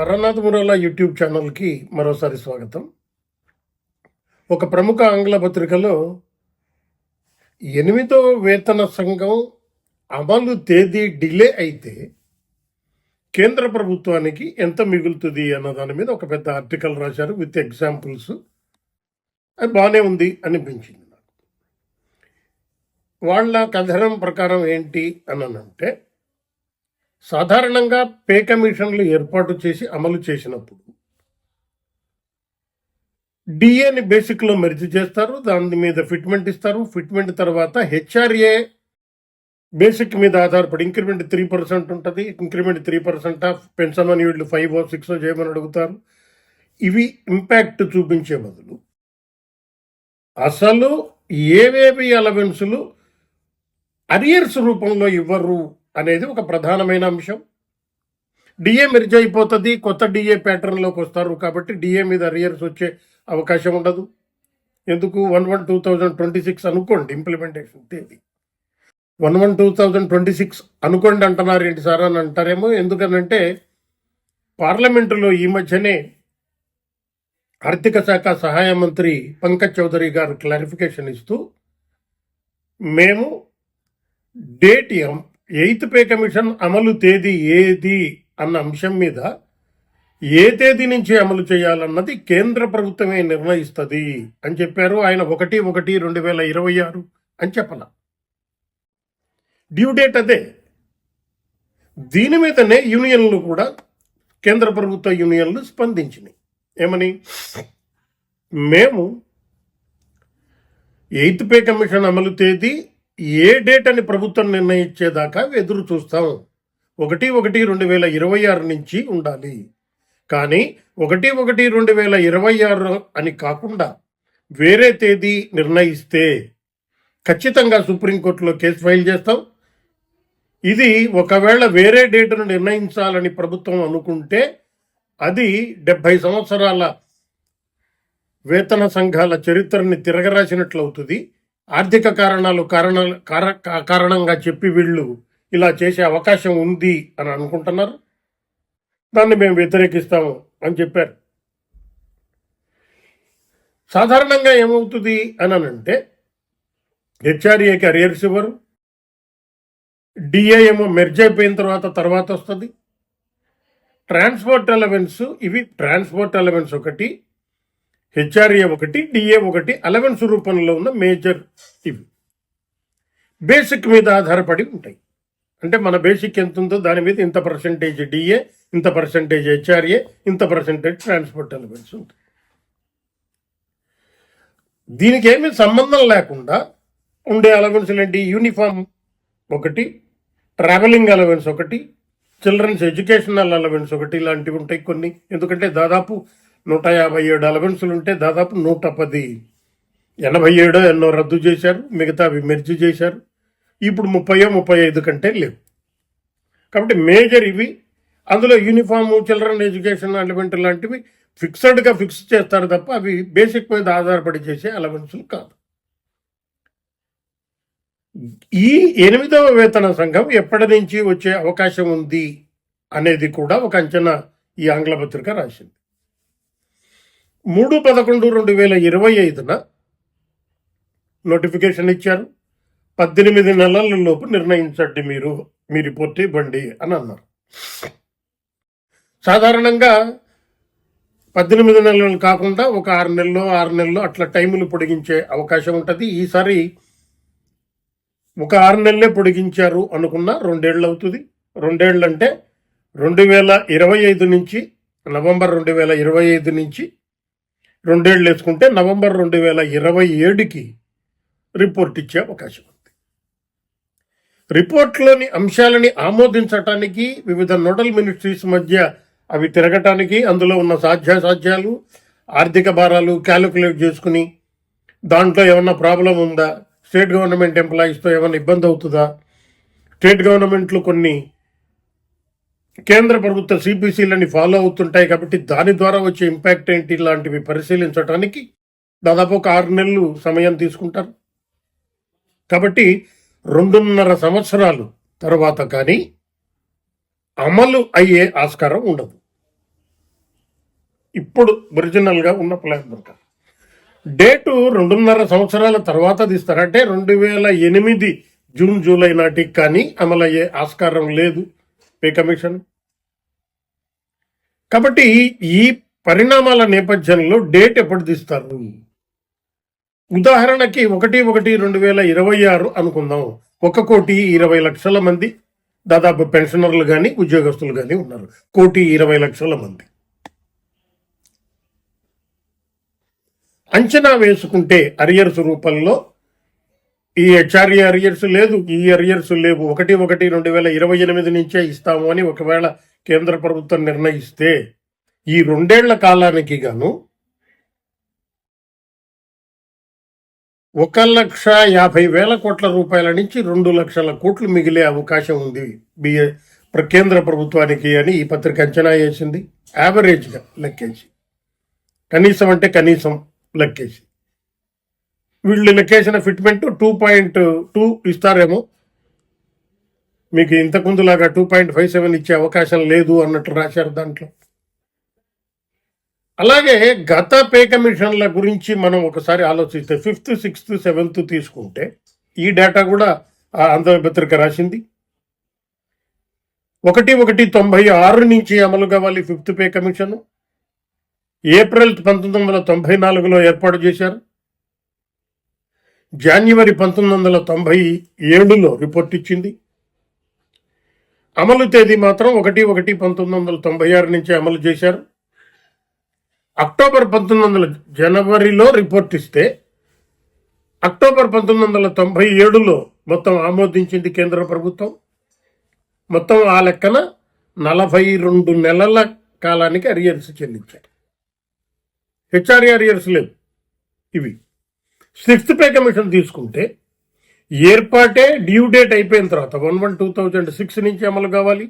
Sarnath మురాలా YouTube ఛానల్కి మరోసారి స్వాగతం. ఒక ప్రముఖ ఆంగ్ల పత్రికలో ఎనిమిదో వేతన సంఘం అమలు తేదీ డిలే అయితే కేంద్ర ప్రభుత్వానికి ఎంత మిగులుతుంది అన్న దాని మీద ఒక పెద్ద ఆర్టికల్ రాశారు విత్ ఎగ్జాంపుల్స్. అది బాగానే ఉంది అనిపించింది నాకు. వాళ్ళ కథనం ప్రకారం ఏంటి అని అంటే సాధారణంగా పే కమిషన్లు ఏర్పాటు చేసి అమలు చేసినప్పుడు డిఏని బేసిక్లో మెర్జ్ చేస్తారు దాని మీద ఫిట్మెంట్ ఇస్తారు. ఫిట్మెంట్ తర్వాత హెచ్ఆర్ఏ బేసిక్ మీద ఆధారపడి ఇంక్రిమెంట్ త్రీ పర్సెంట్ ఉంటుంది. Increment three percent of pension వీళ్ళు ఫైవ్ సిక్స్ చేయమని అడుగుతారు. ఇవి ఇంపాక్ట్ చూపించే బదులు అసలు ఏవేవి అలవెన్సులు అరియర్స్ రూపంలో ఇవ్వరు అనేది ఒక ప్రధానమైన అంశం. డిఏ మెర్జ్ అయిపోతుంది కొత్త డిఏ ప్యాటర్న్లోకి వస్తారు కాబట్టి డిఏ మీద అరియర్స్ వచ్చే అవకాశం ఉండదు. ఎందుకు? One one two thousand twenty six అనుకోండి ఇంప్లిమెంటేషన్ తేదీ. One one two thousand twenty six అనుకోండి అంటున్నారు ఏంటి సార్ అని అంటారేమో. ఎందుకనంటే పార్లమెంటులో ఈ మధ్యనే ఆర్థిక శాఖ సహాయ మంత్రి పంకజ్ చౌదరి గారు క్లారిఫికేషన్ ఇస్తూ మేము డేట్ ఎయిత్ పే కమిషన్ అమలు తేదీ ఏది అన్న అంశం మీద ఏ తేదీ నుంచి అమలు చేయాలన్నది కేంద్ర ప్రభుత్వమే నిర్ణయిస్తుంది అని చెప్పారు ఆయన ఒకటి ఒకటి రెండు వేల ఇరవై ఆరు అని చెప్పాల. డ్యూ డేట్ అదే. దీని మీదనే యూనియన్లు కూడా కేంద్ర ప్రభుత్వ యూనియన్లు స్పందించినాయి. ఏమని? మేము ఎయిత్ పే కమిషన్ అమలు తేదీ ఏ డేట్ అని ప్రభుత్వం నిర్ణయించేదాకా ఎదురు చూస్తాం. ఒకటి ఒకటి రెండు వేల ఇరవై ఆరు నుంచి ఉండాలి. కానీ ఒకటి ఒకటి రెండు వేల ఇరవై ఆరు అని కాకుండా వేరే తేదీ నిర్ణయిస్తే ఖచ్చితంగా సుప్రీంకోర్టులో కేసు ఫైల్ చేస్తాం. ఇది ఒకవేళ వేరే డేటును నిర్ణయించాలని ప్రభుత్వం అనుకుంటే అది డెబ్భై సంవత్సరాల వేతన సంఘాల చరిత్రని తిరగరాసినట్లు అవుతుంది ఆర్థిక కారణాలు కారణాలు కారణంగా చెప్పి వీళ్ళు ఇలా చేసే అవకాశం ఉంది అని అనుకుంటున్నారు. దాన్ని మేము వ్యతిరేకిస్తాము అని చెప్పారు. సాధారణంగా ఏమవుతుంది అని అంటే హెచ్ఆర్ఏకి అరియర్స్ ఇవ్వరు. డిఏ ఏమో మెర్జ్ అయిపోయిన తర్వాత తర్వాత వస్తుంది. ట్రాన్స్పోర్ట్ అలవెన్స్ ఇవి ట్రాన్స్పోర్ట్ అలవెన్స్ ఒకటి హెచ్ఆర్ఏ ఒకటి డిఏ ఒకటి అలవెన్స్ రూపంలో ఉన్న మేజర్ ఇవి. బేసిక్ మీద ఆధారపడి ఉంటాయి. అంటే మన బేసిక్ ఎంత ఉందో దాని మీద ఇంత పర్సంటేజ్ డిఏ ఇంత పర్సంటేజ్ హెచ్ఆర్ఏ ఇంత పర్సంటేజ్ ట్రాన్స్పోర్ట్ అలవెన్స్ ఉంటుంది. దీనికి ఏమీ సంబంధం లేకుండా ఉండే అలవెన్స్లు ఏంటి యూనిఫామ్ ఒకటి ట్రావెలింగ్ అలవెన్స్ ఒకటి చిల్డ్రన్స్ ఎడ్యుకేషనల్ అలవెన్స్ ఒకటి ఇలాంటివి ఉంటాయి కొన్ని. ఎందుకంటే దాదాపు నూట యాభై ఏడు అలవెన్సులు ఉంటే దాదాపు నూట పది ఎనభై ఏడో ఎన్నో రద్దు చేశారు మిగతా అవి మెర్జీ చేశారు. ఇప్పుడు ముప్పయో ముప్పై ఐదు కంటే లేవు. కాబట్టి మేజర్ ఇవి. అందులో యూనిఫామ్ చిల్డ్రన్ ఎడ్యుకేషన్ అలవెంట్ లాంటివి ఫిక్స్డ్గా ఫిక్స్ చేస్తారు తప్ప అవి బేసిక్ మీద ఆధారపడి చేసే అలవెన్సులు కాదు. ఈ ఎనిమిదవ వేతన సంఘం ఎప్పటి నుంచి వచ్చే అవకాశం ఉంది అనేది కూడా ఒక అంచనా ఈ ఆంగ్ల పత్రిక రాసింది. మూడు పదకొండు రెండు వేల ఇరవై ఐదున నోటిఫికేషన్ ఇచ్చారు. పద్దెనిమిది నెలల లోపు నిర్ణయించండి మీరు మీ రిపోర్ట్ ఇవ్వండి అని అన్నారు. సాధారణంగా పద్దెనిమిది నెలలు కాకుండా ఒక ఆరు నెలలు ఆరు నెలలు అట్లా టైములు పొడిగించే అవకాశం ఉంటుంది. ఈసారి ఒక ఆరు నెలలే పొడిగించారు అనుకున్న రెండేళ్ళు అవుతుంది. రెండేళ్ళు అంటే రెండు వేల ఇరవై ఐదు నుంచి నవంబర్ రెండు వేల ఇరవై ఐదు నుంచి రెండేళ్ళు వేసుకుంటే నవంబర్ రెండు వేల ఇరవై ఏడుకి రిపోర్ట్ ఇచ్చే అవకాశం ఉంది. రిపోర్ట్లోని అంశాలని ఆమోదించటానికి వివిధ నోడల్ మినిస్ట్రీస్ మధ్య అవి తిరగటానికి అందులో ఉన్న సాధ్యాసాధ్యాలు ఆర్థిక భారాలు క్యాలిక్యులేట్ చేసుకుని దాంట్లో ఏమన్నా ప్రాబ్లం ఉందా? స్టేట్ గవర్నమెంట్ ఎంప్లాయీస్తో ఏమైనా ఇబ్బంది అవుతుందా? స్టేట్ గవర్నమెంట్లు కొన్ని కేంద్ర ప్రభుత్వ సిపిసిలని ఫాలో అవుతుంటాయి కాబట్టి దాని ద్వారా వచ్చే ఇంపాక్ట్ ఏంటి లాంటివి పరిశీలించడానికి దాదాపు ఒక ఆరు నెలలు సమయం తీసుకుంటారు. కాబట్టి రెండున్నర సంవత్సరాలు తర్వాత కానీ అమలు అయ్యే ఆస్కారం ఉండదు. ఇప్పుడు ఒరిజినల్గా ఉన్న ప్లాన్ ప్రకారం. డేటు రెండున్నర సంవత్సరాల తర్వాత తీస్తారు. అంటే రెండు వేల ఎనిమిది జూన్ జూలై నాటికి కానీ అమలయ్యే ఆస్కారం లేదు. పే కమిషన్ కాబట్టి ఈ పరిణామాల నేపథ్యంలో డేట్ ఎప్పుడు తీస్తారు? ఉదాహరణకి ఒకటి ఒకటి రెండు వేల ఇరవై ఆరు అనుకుందాం. ఒక కోటి ఇరవై లక్షల మంది దాదాపు పెన్షనర్లు కానీ ఉద్యోగస్తులు కానీ ఉన్నారు. కోటి ఇరవై లక్షల మంది. అంచనా వేసుకుంటే అరియర్స్ రూపంలో ఈ హెచ్ఆర్ఏ అరియర్స్ లేదు ఈ అరియర్స్ లేవు. ఒకటి ఒకటి రెండు వేల ఇరవై ఎనిమిది నుంచే ఇస్తాము అని ఒకవేళ కేంద్ర ప్రభుత్వం నిర్ణయిస్తే ఈ రెండేళ్ళ కాలానికి గాను ఒక లక్ష యాభై వేల కోట్ల రూపాయల నుంచి రెండు లక్షల కోట్లు మిగిలే అవకాశం ఉంది బిఏ ప్ర- కేంద్ర ప్రభుత్వానికి అని ఈ పత్రిక అంచనా వేసింది. యావరేజ్గా లెక్కేసి. కనీసం అంటే కనీసం లెక్కేసి. వీళ్ళు లెక్కేసిన ఫిట్మెంట్ టూ పాయింట్ టూ ఇస్తారేమో. మీకు ఇంతకుముందులాగా టూ పాయింట్ ఫైవ్ సెవెన్ ఇచ్చే అవకాశం లేదు అన్నట్లు రాశారు దాంట్లో. అలాగే గత పే కమిషన్ల గురించి మనం ఒకసారి ఆలోచిస్తే ఫిఫ్త్ సిక్స్త్ సెవెంత్ తీసుకుంటే ఈ డేటా కూడా ఆ ఆంధ్రపత్రిక రాసింది. ఒకటి ఒకటి తొంభై ఆరు నుంచి అమలు కావాలి ఫిఫ్త్ పే కమిషన్. ఏప్రిల్ పంతొమ్మిది వందల తొంభై నాలుగులో ఏర్పాటు చేశారు. జాన్యువరి పంతొమ్మిది వందల తొంభై ఏడులో రిపోర్ట్ ఇచ్చింది. అమలు తేదీ మాత్రం ఒకటి ఒకటి పంతొమ్మిది వందల తొంభై ఆరు నుంచి అమలు చేశారు. అక్టోబర్ పంతొమ్మిది వందల జనవరిలో రిపోర్ట్ ఇస్తే అక్టోబర్ పంతొమ్మిది వందల తొంభై ఏడులో మొత్తం ఆమోదించింది కేంద్ర ప్రభుత్వం. మొత్తం ఆ లెక్కన నలభై రెండు నెలల కాలానికి అరియర్స్ చెల్లించారు. హెచ్ఆర్ఏ అరియర్స్ లేవు ఇవి. సిక్స్త్ పే కమిషన్ తీసుకుంటే ఏర్పాటే డ్యూ డేట్ అయిపోయిన తర్వాత one one two thousand six నుంచి అమలు కావాలి.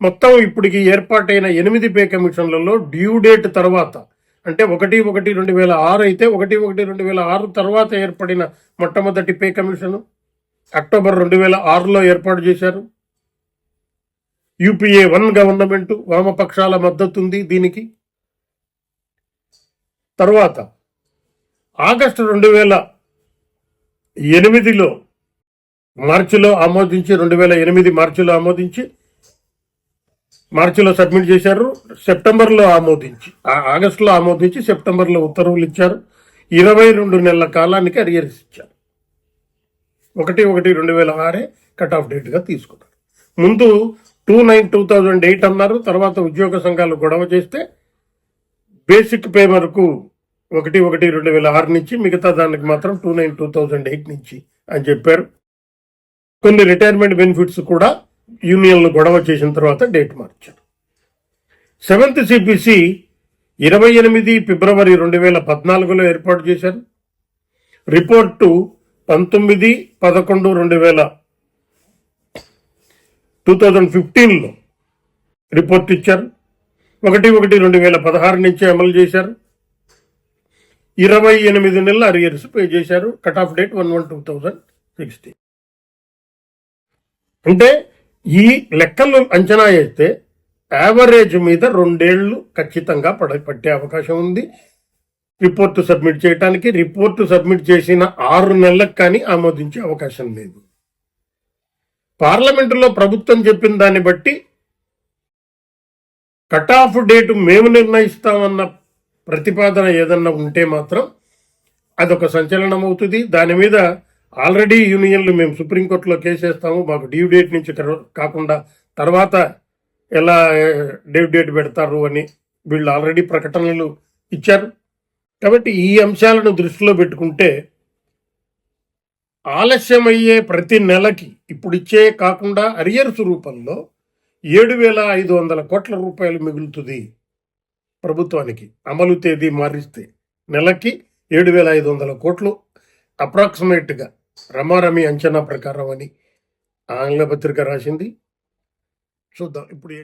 మొత్తం ఇప్పటికి ఏర్పాటైన ఎనిమిది పే కమిషన్లలో డ్యూ డేట్ తర్వాత అంటే ఒకటి ఒకటి రెండు వేల ఆరు అయితే ఒకటి ఒకటి రెండు వేల ఆరు తర్వాత ఏర్పడిన మొట్టమొదటి పే కమిషన్ అక్టోబర్ రెండు వేల ఆరులో ఏర్పాటు చేశారు. యూపీఏ వన్ గవర్నమెంట్ వామపక్షాల మద్దతు ఉంది దీనికి. తర్వాత ఆగస్టు రెండు వేల ఎనిమిదిలో మార్చిలో ఆమోదించి రెండు వేల ఎనిమిది మార్చిలో ఆమోదించి మార్చిలో సబ్మిట్ చేశారు. సెప్టెంబర్లో ఆమోదించి ఆగస్టులో ఆమోదించి సెప్టెంబర్లో ఉత్తర్వులు ఇచ్చారు. ఇరవై రెండు నెలల కాలానికి అరియర్స్ ఇచ్చారు. ఒకటి ఒకటి రెండు వేల ఆరే కట్ ఆఫ్ డేట్గా తీసుకున్నారు. ముందు two nine two thousand eight అన్నారు. తర్వాత ఉద్యోగ సంఘాలు గొడవ చేస్తే బేసిక్ పే వరకు ఒకటి ఒకటి రెండు వేల ఆరు నుంచి మిగతా దానికి మాత్రం two nine two thousand eight నుంచి అని చెప్పారు. కొన్ని రిటైర్మెంట్ బెనిఫిట్స్ కూడా యూనియన్లు గొడవ చేసిన తర్వాత డేట్ మార్చారు. సెవెంత్ సిపిసి ఇరవై ఎనిమిది ఫిబ్రవరి రెండు వేల పద్నాలుగులో ఏర్పాటు చేశారు. రిపోర్టు పంతొమ్మిది పదకొండు రెండు వేల టూ థౌజండ్ ఫిఫ్టీన్లో రిపోర్ట్ ఇచ్చారు. ఒకటి ఒకటి రెండు వేల పదహారు నుంచి అమలు చేశారు. ఇరవై ఎనిమిది నెలల అరియర్స్ పే చేశారు. Cut off date one one two thousand sixteen అంటే ఈ లెక్కలు అంచనా వేస్తే యావరేజ్ మీద రెండేళ్ళు ఖచ్చితంగా పడ పట్టే అవకాశం ఉంది. రిపోర్టు సబ్మిట్ చేయడానికి రిపోర్టు సబ్మిట్ చేసిన ఆరు నెలలకు కానీ ఆమోదించే అవకాశం లేదు. పార్లమెంటులో ప్రభుత్వం చెప్పిన దాన్ని బట్టి కట్ ఆఫ్ డేట్ మేము నిర్ణయిస్తామన్న ప్రతిపాదన ఏదన్నా ఉంటే మాత్రం అదొక సంచలనం అవుతుంది దాని మీద ఆల్రెడీ యూనియన్లు మేము సుప్రీంకోర్టులో కేసేస్తాము మాకు డ్యూ డేట్ నుంచి కాకుండా తర్వాత ఎలా డ్యూ డేట్ పెడతారు అని వీళ్ళు ఆల్రెడీ ప్రకటనలు ఇచ్చారు. కాబట్టి ఈ అంశాలను దృష్టిలో పెట్టుకుంటే ఆలస్యమయ్యే ప్రతి నెలకి ఇప్పుడు ఇచ్చే కాకుండా అరియర్స్ రూపంలో ఏడు వేల ఐదు వందల కోట్ల రూపాయలు మిగులుతుంది. ప్రభుత్వానికి అమలు తేదీ మారిస్తే నెలకి ఏడు వేల ఐదు వందల కోట్లు అప్రాక్సిమేట్గా రమారమి అంచనా ప్రకారం అని ఆంగ్ల పత్రిక రాసింది. చూద్దాం ఇప్పుడు